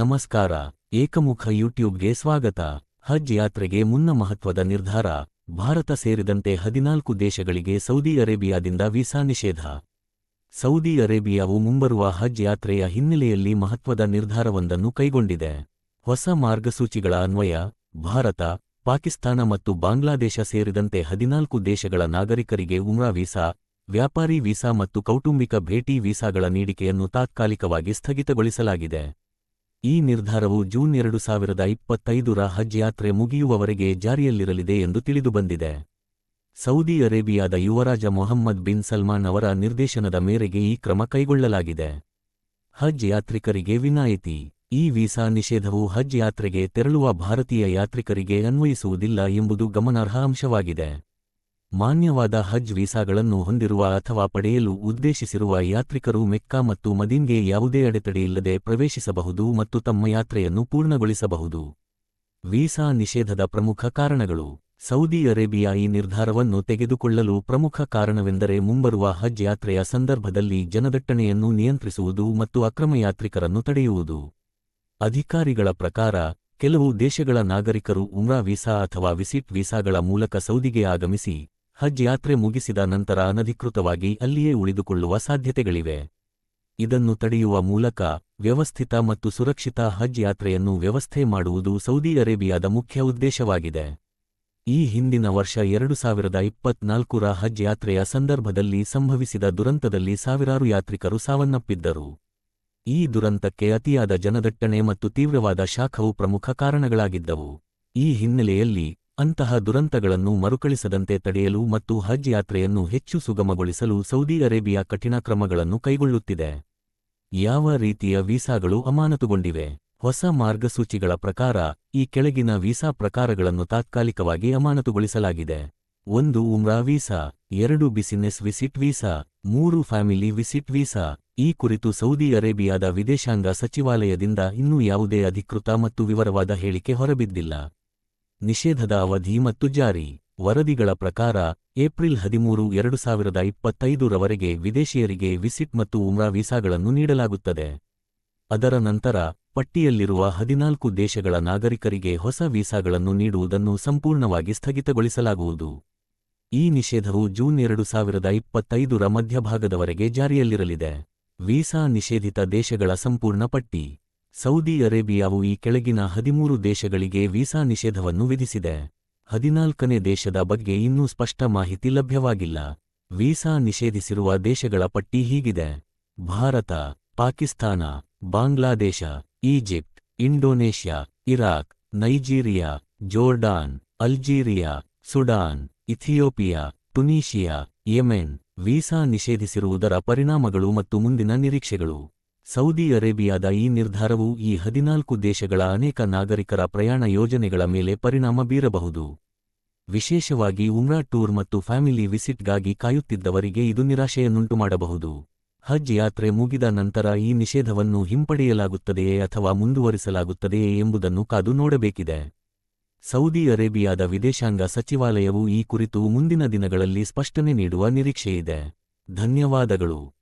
ನಮಸ್ಕಾರ. ಏಕಮುಖ ಯೂಟ್ಯೂಬ್ಗೆ ಸ್ವಾಗತ. ಹಜ್ ಯಾತ್ರೆಗೆ ಮುನ್ನ ಮಹತ್ವದ ನಿರ್ಧಾರ. ಭಾರತ ಸೇರಿದಂತೆ ಹದಿನಾಲ್ಕು ದೇಶಗಳಿಗೆ ಸೌದಿ ಅರೇಬಿಯಾದಿಂದ ವೀಸಾ ನಿಷೇಧ. ಸೌದಿ ಅರೇಬಿಯಾವು ಮುಂಬರುವ ಹಜ್ ಯಾತ್ರೆಯ ಹಿನ್ನೆಲೆಯಲ್ಲಿ ಮಹತ್ವದ ನಿರ್ಧಾರವೊಂದನ್ನು ಕೈಗೊಂಡಿದೆ. ಹೊಸ ಮಾರ್ಗಸೂಚಿಗಳ ಅನ್ವಯ, ಭಾರತ, ಪಾಕಿಸ್ತಾನ ಮತ್ತು ಬಾಂಗ್ಲಾದೇಶ ಸೇರಿದಂತೆ ಹದಿನಾಲ್ಕು ದೇಶಗಳ ನಾಗರಿಕರಿಗೆ ಉಮ್ರಾ ವೀಸಾ, ವ್ಯಾಪಾರಿ ವೀಸಾ ಮತ್ತು ಕೌಟುಂಬಿಕ ಭೇಟಿ ವೀಸಾಗಳ ನೀಡಿಕೆಯನ್ನು ತಾತ್ಕಾಲಿಕವಾಗಿ ಸ್ಥಗಿತಗೊಳಿಸಲಾಗಿದೆ. ಈ ನಿರ್ಧಾರವು ಜೂನ್ ಎರಡು ಸಾವಿರದ ಇಪ್ಪತ್ತೈದರ ಹಜ್ ಯಾತ್ರೆ ಮುಗಿಯುವವರೆಗೆ ಜಾರಿಯಲ್ಲಿರಲಿದೆ ಎಂದು ತಿಳಿದುಬಂದಿದೆ ಸೌದಿ ಅರೇಬಿಯಾದ ಯುವರಾಜ ಮೊಹಮ್ಮದ್ ಬಿನ್ ಸಲ್ಮಾನ್ ಅವರ ನಿರ್ದೇಶನದ ಮೇರೆಗೆ ಈ ಕ್ರಮ ಕೈಗೊಳ್ಳಲಾಗಿದೆ. ಹಜ್ ಯಾತ್ರಿಕರಿಗೆ ವಿನಾಯಿತಿ, ಈ ವೀಸಾ ನಿಷೇಧವು ಹಜ್ ಯಾತ್ರೆಗೆ ತೆರಳುವ ಭಾರತೀಯ ಯಾತ್ರಿಕರಿಗೆ ಅನ್ವಯಿಸುವುದಿಲ್ಲ ಎಂಬುದು ಗಮನಾರ್ಹ ಅಂಶವಾಗಿದೆ. ಮಾನ್ಯವಾದ ಹಜ್ ವೀಸಾಗಳನ್ನು ಹೊಂದಿರುವ ಅಥವಾ ಪಡೆಯಲು ಉದ್ದೇಶಿಸಿರುವ ಯಾತ್ರಿಕರು ಮೆಕ್ಕಾ ಮತ್ತು ಮದೀನ್ಗೆ ಯಾವುದೇ ಅಡೆತಡೆಯಿಲ್ಲದೆ ಪ್ರವೇಶಿಸಬಹುದು ಮತ್ತು ತಮ್ಮ ಯಾತ್ರೆಯನ್ನು ಪೂರ್ಣಗೊಳಿಸಬಹುದು. ವೀಸಾ ನಿಷೇಧದ ಪ್ರಮುಖ ಕಾರಣಗಳು. ಸೌದಿ ಅರೇಬಿಯಾ ಈ ನಿರ್ಧಾರವನ್ನು ತೆಗೆದುಕೊಳ್ಳಲು ಪ್ರಮುಖ ಕಾರಣವೆಂದರೆ ಮುಂಬರುವ ಹಜ್ ಯಾತ್ರೆಯ ಸಂದರ್ಭದಲ್ಲಿ ಜನದಟ್ಟಣೆಯನ್ನು ನಿಯಂತ್ರಿಸುವುದು ಮತ್ತು ಅಕ್ರಮ ಯಾತ್ರಿಕರನ್ನು ತಡೆಯುವುದು. ಅಧಿಕಾರಿಗಳ ಪ್ರಕಾರ, ಕೆಲವು ದೇಶಗಳ ನಾಗರಿಕರು ಉಮ್ರಾ ವೀಸಾ ಅಥವಾ ವಿಸಿಟ್ ವೀಸಾಗಳ ಮೂಲಕ ಸೌದಿಗೆ ಆಗಮಿಸಿ ಹಜ್ ಯಾತ್ರೆ ಮುಗಿಸಿದ ನಂತರ ಅನಧಿಕೃತವಾಗಿ ಅಲ್ಲಿಯೇ ಉಳಿದುಕೊಳ್ಳುವ ಸಾಧ್ಯತೆಗಳಿವೆ. ಇದನ್ನು ತಡೆಯುವ ಮೂಲಕ ವ್ಯವಸ್ಥಿತ ಮತ್ತು ಸುರಕ್ಷಿತ ಹಜ್ ಯಾತ್ರೆಯನ್ನು ವ್ಯವಸ್ಥೆ ಮಾಡುವುದು ಸೌದಿ ಅರೇಬಿಯಾದ ಮುಖ್ಯ ಉದ್ದೇಶವಾಗಿದೆ. ಈ ಹಿಂದಿನ ವರ್ಷ ಎರಡು ಸಾವಿರದ ಇಪ್ಪತ್ನಾಲ್ಕುರ ಹಜ್ ಯಾತ್ರೆಯ ಸಂದರ್ಭದಲ್ಲಿ ಸಂಭವಿಸಿದ ದುರಂತದಲ್ಲಿ ಸಾವಿರಾರು ಯಾತ್ರಿಕರು ಸಾವನ್ನಪ್ಪಿದ್ದರು. ಈ ದುರಂತಕ್ಕೆ ಅತಿಯಾದ ಜನದಟ್ಟಣೆ ಮತ್ತು ತೀವ್ರವಾದ ಶಾಖವು ಪ್ರಮುಖ ಕಾರಣಗಳಾಗಿದ್ದವು. ಈ ಹಿನ್ನೆಲೆಯಲ್ಲಿ ಅಂತಹ ದುರಂತಗಳನ್ನು ಮರುಕಳಿಸದಂತೆ ತಡೆಯಲು ಮತ್ತು ಹಜ್ ಯಾತ್ರೆಯನ್ನು ಹೆಚ್ಚು ಸುಗಮಗೊಳಿಸಲು ಸೌದಿ ಅರೇಬಿಯಾ ಕಠಿಣ ಕ್ರಮಗಳನ್ನು ಕೈಗೊಳ್ಳುತ್ತಿದೆ. ಯಾವ ರೀತಿಯ ವೀಸಾಗಳು ಅಮಾನತುಗೊಂಡಿವೆ? ಹೊಸ ಮಾರ್ಗಸೂಚಿಗಳ ಪ್ರಕಾರ, ಈ ಕೆಳಗಿನ ವೀಸಾ ಪ್ರಕಾರಗಳನ್ನು ತಾತ್ಕಾಲಿಕವಾಗಿ ಅಮಾನತುಗೊಳಿಸಲಾಗಿದೆ. ಒಂದು ಉಮ್ರಾ ವೀಸಾ, ಎರಡು ಬಿಸಿನೆಸ್ ವಿಸಿಟ್ ವೀಸಾ, ಮೂರು ಫ್ಯಾಮಿಲಿ ವಿಸಿಟ್ ವೀಸಾ. ಈ ಕುರಿತು ಸೌದಿ ಅರೇಬಿಯಾದ ವಿದೇಶಾಂಗ ಸಚಿವಾಲಯದಿಂದ ಇನ್ನೂ ಯಾವುದೇ ಅಧಿಕೃತ ಮತ್ತು ವಿವರವಾದ ಹೇಳಿಕೆ ಹೊರಬಿದ್ದಿಲ್ಲ. ನಿಷೇಧದ ಅವಧಿ ಮತ್ತು ಜಾರಿ. ವರದಿಗಳ ಪ್ರಕಾರ, ಏಪ್ರಿಲ್ ಹದಿಮೂರು, ಎರಡು ಸಾವಿರದ ಇಪ್ಪತ್ತೈದರವರೆಗೆ ವಿದೇಶಿಯರಿಗೆ ವಿಸಿಟ್ ಮತ್ತು ಉಮ್ರಾ ವೀಸಾಗಳನ್ನು ನೀಡಲಾಗುತ್ತದೆ. ಅದರ ನಂತರ, ಪಟ್ಟಿಯಲ್ಲಿರುವ ಹದಿನಾಲ್ಕು ದೇಶಗಳ ನಾಗರಿಕರಿಗೆ ಹೊಸ ವೀಸಾಗಳನ್ನು ನೀಡುವುದನ್ನು ಸಂಪೂರ್ಣವಾಗಿ ಸ್ಥಗಿತಗೊಳಿಸಲಾಗುವುದು. ಈ ನಿಷೇಧವು ಜೂನ್ ಎರಡು ಸಾವಿರದ ಇಪ್ಪತ್ತೈದರ ಮಧ್ಯಭಾಗದವರೆಗೆ ಜಾರಿಯಲ್ಲಿರಲಿದೆ. ವೀಸಾ ನಿಷೇಧಿತ ದೇಶಗಳ ಸಂಪೂರ್ಣ ಪಟ್ಟಿ. ಸೌದಿ ಅರೇಬಿಯಾವು ಈ ಕೆಳಗಿನ ಹದಿಮೂರು ದೇಶಗಳಿಗೆ ವೀಸಾ ನಿಷೇಧವನ್ನು ವಿಧಿಸಿದೆ. ಹದಿನಾಲ್ಕನೇ ದೇಶದ ಬಗ್ಗೆ ಇನ್ನೂ ಸ್ಪಷ್ಟ ಮಾಹಿತಿ ಲಭ್ಯವಾಗಿಲ್ಲ. ವೀಸಾ ನಿಷೇಧಿಸಿರುವ ದೇಶಗಳ ಪಟ್ಟಿ ಹೀಗಿದೆ. Bharat, Pakistan, Bangladesh, Egypt, Indonesia, Iraq, Nigeria, Jordan, Algeria, Sudan, Ethiopia Tunisia Yemen. Visa ನಿಷೇಧಿಸಿರುವುದರ ಪರಿಣಾಮಗಳು ಮತ್ತು ಮುಂದಿನ ನಿರೀಕ್ಷೆಗಳು. ಸೌದಿ ಅರೇಬಿಯಾದ ಈ ನಿರ್ಧಾರವು ಈ ಹದಿನಾಲ್ಕು ದೇಶಗಳ ಅನೇಕ ನಾಗರಿಕರ ಪ್ರಯಾಣ ಯೋಜನೆಗಳ ಮೇಲೆ ಪರಿಣಾಮ ಬೀರಬಹುದು. ವಿಶೇಷವಾಗಿ ಉಮ್ರಾ ಟೂರ್ ಮತ್ತು ಫ್ಯಾಮಿಲಿ ವಿಸಿಟ್ಗಾಗಿ ಕಾಯುತ್ತಿದ್ದವರಿಗೆ ಇದು ನಿರಾಶೆಯನ್ನುಂಟುಮಾಡಬಹುದು. ಹಜ್ ಯಾತ್ರೆ ಮುಗಿದ ನಂತರ ಈ ನಿಷೇಧವನ್ನು ಹಿಂಪಡೆಯಲಾಗುತ್ತದೆಯೇ ಅಥವಾ ಮುಂದುವರಿಸಲಾಗುತ್ತದೆಯೇ ಎಂಬುದನ್ನು ಕಾದು ನೋಡಬೇಕಿದೆ. ಸೌದಿ ಅರೇಬಿಯಾದ ವಿದೇಶಾಂಗ ಸಚಿವಾಲಯವು ಈ ಕುರಿತು ಮುಂದಿನ ದಿನಗಳಲ್ಲಿ ಸ್ಪಷ್ಟನೆ ನೀಡುವ ನಿರೀಕ್ಷೆಯಿದೆ. ಧನ್ಯವಾದಗಳು.